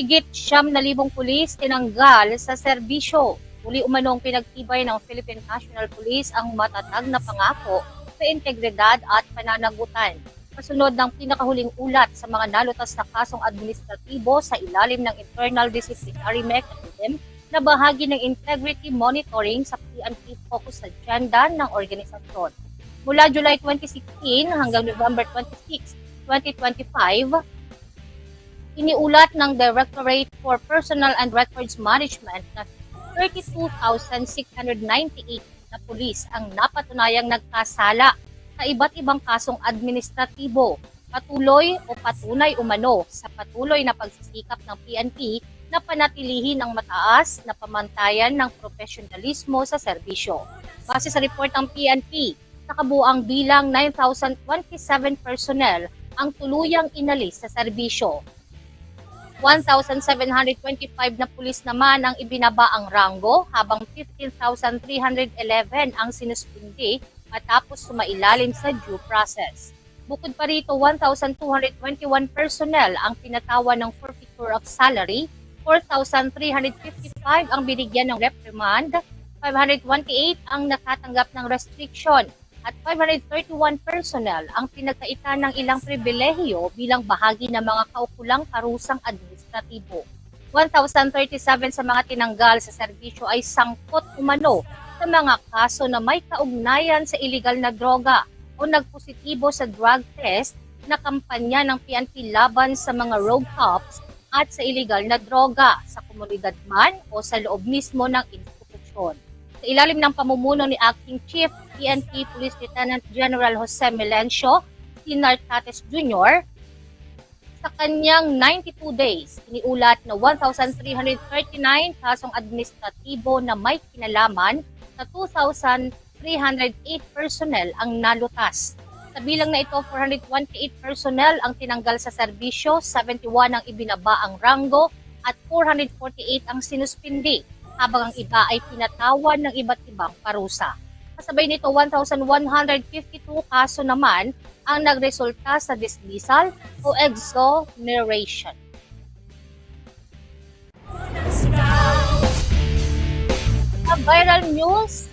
Higit siyam na libong pulis tinanggal sa serbisyo. Muli umanong pinagtibay ng Philippine National Police ang matatag na pangako sa integridad at pananagutan. Kasunod ng pinakahuling ulat sa mga nalutas na kasong administratibo sa ilalim ng Internal Disciplinary Mechanism na bahagi ng integrity monitoring sa PNP focus agenda ng organisasyon. Mula July 2016 hanggang November 26, 2025, iniulat ng Directorate for Personal and Records Management na 32,698 na pulis ang napatunayang nagkasala sa iba't ibang kasong administratibo, patuloy o patunay umano sa patuloy na pagsisikap ng PNP na panatilihin ang mataas na pamantayan ng profesionalismo sa serbisyo. Base sa report ng PNP, sa kabuang bilang 9,027 personnel ang tuluyang inalis sa serbisyo. 1,725 na pulis naman ang ibinaba ang ranggo habang 15,311 ang sinuspindi matapos sumailalim sa due process. Bukod pa rito, 1,221 personnel ang pinatawan ng forfeiture of salary, 4,355 ang binigyan ng reprimand, 528 ang nakatanggap ng restriction, at 531 personnel ang pinagkaitan ng ilang pribilehiyo bilang bahagi ng mga kaukulang karusang administratibo. 1,037 sa mga tinanggal sa serbisyo ay sangkot umano sa mga kaso na may kaugnayan sa iligal na droga o nagpositibo sa drug test na kampanya ng PNP laban sa mga rogue cops at sa iligal na droga sa komunidad man o sa loob mismo ng institusyon. Sa ilalim ng pamumuno ni Acting Chief PNP Police Lieutenant General Jose Melencio, si Nartates Jr., sa kanyang 92 days, iniulat na 1,339 kasong administratibo na may kinalaman sa 2,308 personnel ang nalutas. Sa bilang na ito, 428 personnel ang tinanggal sa serbisyo, 71 ang ibinaba ang ranggo, at 448 ang sinuspindi, habang ang iba ay pinatawan ng iba't ibang parusa. Kasabay nito, 1,152 kaso naman ang nagresulta sa dismissal o exoneration. Sa viral news,